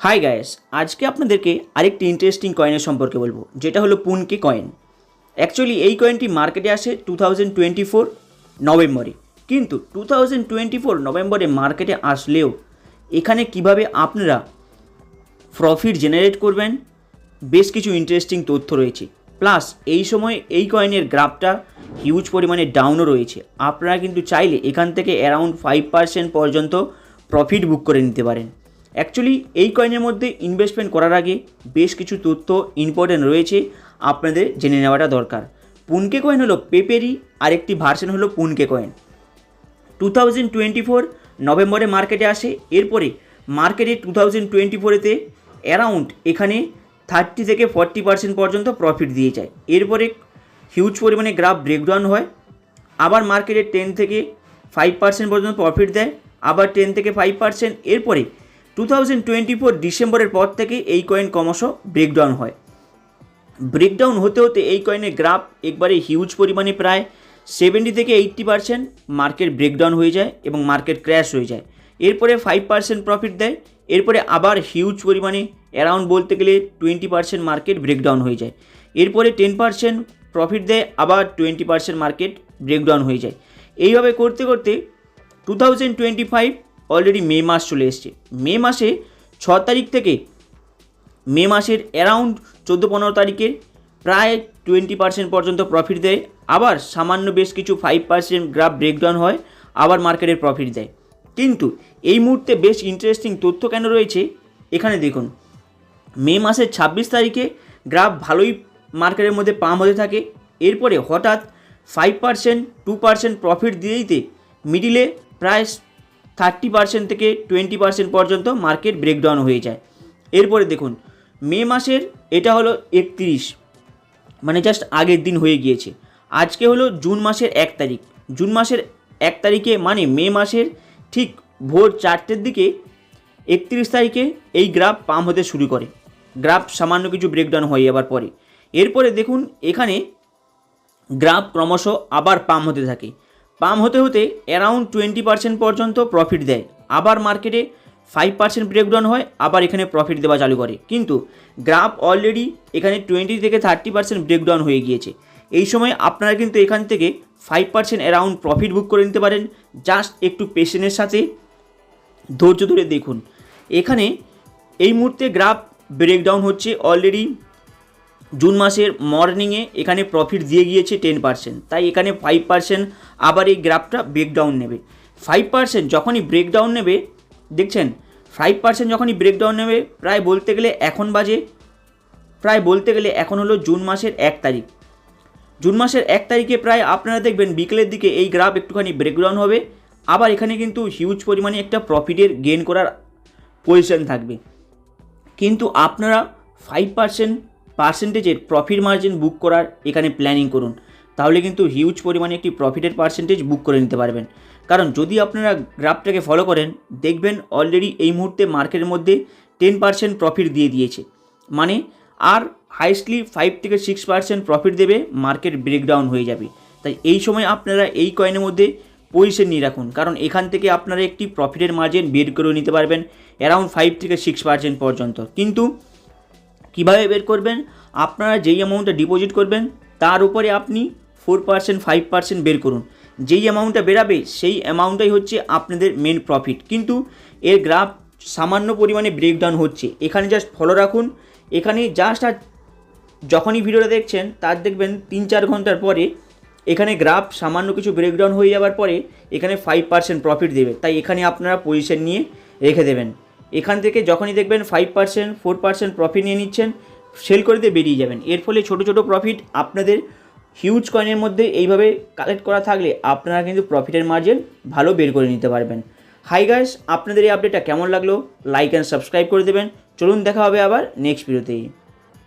High guys আজকে আপনাদেরকে আরেকটি ইন্টারেস্টিং কয়েনের সম্পর্কে বলব, যেটা হলো পুনকে কয়েন অ্যাকচুয়ালি এই কয়েনটি মার্কেটে আসে টু থাউজেন্ড টোয়েন্টি ফোর নভেম্বরে। কিন্তু টু থাউজেন্ড টোয়েন্টি ফোর নভেম্বরে মার্কেটে আসলেও এখানে কীভাবে আপনারা প্রফিট জেনারেট করবেন, বেশ কিছু ইন্টারেস্টিং তথ্য রয়েছে। প্লাস এই সময় এই কয়েনের গ্রাফটা হিউজ পরিমাণে ডাউনও রয়েছে। আপনারা কিন্তু চাইলে এখান থেকে অ্যারাউন্ড ফাইভ পার্সেন্ট পর্যন্ত প্রফিট বুক করে নিতে পারেন। অ্যাকচুয়ালি এই কয়েনের মধ্যে ইনভেস্টমেন্ট করার আগে বেশ কিছু তথ্য ইম্পর্টেন্ট রয়েছে, আপনাদের জেনে নেওয়াটা দরকার। পুনকে কয়েন হলো পেপেরই আরেকটি ভার্সন হলো পুনকে coin two thousand twenty four নভেম্বরে মার্কেটে আসে, এরপরে মার্কেটে টু থাউজেন্ড টোয়েন্টি ফোরেতে অ্যারাউন্ড এখানে থার্টি থেকে ফর্টি পার্সেন্ট পর্যন্ত প্রফিট দিয়ে যায়। এরপরে হিউজ পরিমাণে গ্রাফ ব্রেকডাউন হয়, আবার মার্কেটে টেন থেকে ফাইভ পার্সেন্ট পর্যন্ত প্রফিট দেয়, আবার টেন থেকে ফাইভ পার্সেন্ট এরপরে টু থাউজেন্ড টোয়েন্টি ফোর ডিসেম্বরের পর থেকে এই কয়েন ক্রমশ ব্রেকডাউন হয়। ব্রেকডাউন হতে হতে এই কয়েনের গ্রাফ একবারে হিউজ পরিমাণে প্রায় সেভেন্টি থেকে এইট্টি পার্সেন্ট মার্কেট ব্রেকডাউন হয়ে যায় এবং মার্কেট ক্র্যাশ হয়ে যায়। এরপরে ফাইভ পার্সেন্ট প্রফিট দেয়, এরপরে আবার হিউজ পরিমাণে অ্যারাউন্ড বলতে গেলে টোয়েন্টি পার্সেন্ট মার্কেট ব্রেকডাউন হয়ে যায়। এরপরে টেন পার্সেন্ট প্রফিট দেয়, আবার টোয়েন্টি পার্সেন্ট মার্কেট ব্রেকডাউন হয়ে যায়। এইভাবে করতে করতে two thousand twenty five already May মাস চলে এসছে। মে মাসে ছ তারিখ থেকে মে মাসের অ্যারাউন্ড চোদ্দ পনেরো তারিখে প্রায় টোয়েন্টি পার্সেন্ট পর্যন্ত প্রফিট দেয়। আবার সামান্য বেশ কিছু ফাইভ পার্সেন্ট গ্রাফ ব্রেকডাউন হয়, আবার মার্কেটের প্রফিট দেয়। কিন্তু এই মুহূর্তে বেশ ইন্টারেস্টিং তথ্য কেন রয়েছে? এখানে দেখুন মে মাসের ছাব্বিশ তারিখে গ্রাফ ভালোই মার্কেটের মধ্যে পাম হতে থাকে। এরপরে হঠাৎ five percent two percent profit দিয়ে দিতে মিডিলে প্রায় থার্টি পার্সেন্ট থেকে টোয়েন্টি পার্সেন্ট পর্যন্ত মার্কেট ব্রেকডাউন হয়ে যায়। এরপরে দেখুন, মে মাসের এটা হলো একত্রিশ মানে জাস্ট আগের দিন হয়ে গিয়েছে। আজকে হলো জুন মাসের এক তারিখ। জুন মাসের এক তারিখে মানে মে মাসের ঠিক ভোর চারটের দিকে একত্রিশ তারিখে এই গ্রাফ পাম হতে শুরু করে। গ্রাফ সামান্য কিছু ব্রেকডাউন হয়ে আবার পরে। এরপরে দেখুন, এখানে গ্রাফ ক্রমশ আবার পাম হতে থাকে। পাম হতে হতে অ্যারাউন্ড টোয়েন্টি পার্সেন্ট পর্যন্ত প্রফিট দেয়। আবার মার্কেটে ফাইভ পার্সেন্ট ব্রেকডাউন হয়, আবার এখানে প্রফিট দেওয়া চালু করে। কিন্তু গ্রাফ অলরেডি এখানে টোয়েন্টি থেকে থার্টি পার্সেন্ট ব্রেকডাউন হয়ে গিয়েছে। এই সময় আপনারা কিন্তু এখান থেকে five percent around profit book করে নিতে পারেন। জাস্ট একটু পেশেন্টের সাথে ধৈর্য ধরে দেখুন। এখানে এই মুহূর্তে গ্রাফ ব্রেকডাউন হচ্ছে অলরেডি জুন মাসের মর্নিংয়ে এখানে প্রফিট দিয়ে গিয়েছে টেন পার্সেন্ট তাই এখানে ফাইভ পার্সেন্ট আবার এই গ্রাফটা ব্রেকডাউন নেবে। ফাইভ পার্সেন্ট যখনই ব্রেকডাউন নেবে, দেখছেন? ফাইভ পার্সেন্ট যখনই ব্রেকডাউন নেবে, প্রায় বলতে গেলে এখন বাজে, প্রায় বলতে গেলে এখন হলো জুন মাসের এক তারিখ। জুন মাসের এক তারিখে প্রায় আপনারা দেখবেন বিকেলের দিকে এই গ্রাফ একটুখানি ব্রেকডাউন হবে। আবার এখানে কিন্তু হিউজ পরিমাণে একটা প্রফিটের গেন করার পজিশন থাকবে। কিন্তু আপনারা ফাইভ পার্সেন্ট পার্সেন্টেজের প্রফিট মার্জিন বুক করার এখানে প্ল্যানিং করুন। তাহলে কিন্তু হিউজ পরিমাণে একটি প্রফিটের পার্সেন্টেজ বুক করে নিতে পারবেন। কারণ যদি আপনারা গ্রাফটাকে ফলো করেন, দেখবেন অলরেডি এই মুহূর্তে মার্কেটের মধ্যে টেন পার্সেন্ট প্রফিট দিয়ে দিয়েছে। মানে আর হাইস্টলি ফাইভ থেকে সিক্স পার্সেন্ট প্রফিট দেবে মার্কেট ব্রেকডাউন হয়ে যাবে। তাই এই সময় আপনারা এই কয়েনের মধ্যে পজিশন নিয়ে রাখুন। কারণ এখান থেকে আপনারা একটি প্রফিটের মার্জিন বের করে নিতে পারবেন অ্যারাউন্ড ফাইভ থেকে সিক্স পার্সেন্ট পর্যন্ত। কিন্তু কীভাবে বের করবেন, আপনারা যেই অ্যামাউন্টটা ডিপোজিট করবেন, তার উপরে আপনি ফোর পার্সেন্ট ফাইভ পার্সেন্ট বের করুন। যেই অ্যামাউন্টটা বেরাবে, সেই অ্যামাউন্টটাই হচ্ছে আপনাদের মেন প্রফিট কিন্তু এর গ্রাফ সামান্য পরিমাণে ব্রেকডাউন হচ্ছে। এখানে জাস্ট ফলো রাখুন। এখানে জাস্ট আর যখনই ভিডিওটা দেখছেন, তার দেখবেন তিন চার ঘণ্টার পরে এখানে গ্রাফ সামান্য কিছু ব্রেকডাউন হয়ে যাওয়ার পরে এখানে ফাইভ পার্সেন্ট প্রফিট দেবে। তাই এখানে আপনারা পজিশন নিয়ে রেখে দেবেন। এখান থেকে যখনই দেখবেন five percent four percent profit নিয়ে নিচ্ছেন সেল করে দিয়ে বেরিয়ে যাবেন। এর ফলে ছোটো ছোটো প্রফিট আপনাদের হিউজ কয়েনের মধ্যে এইভাবে কালেক্ট করা থাকলে আপনারা কিন্তু প্রফিটের মার্জিন ভালো বের করে নিতে পারবেন। হাই গাইস আপনাদের এই আপডেটটা কেমন লাগল? লাইক অ্যান্ড সাবস্ক্রাইব করে দেবেন। চলুন দেখা হবে আবার নেক্সট ভিডিওতেই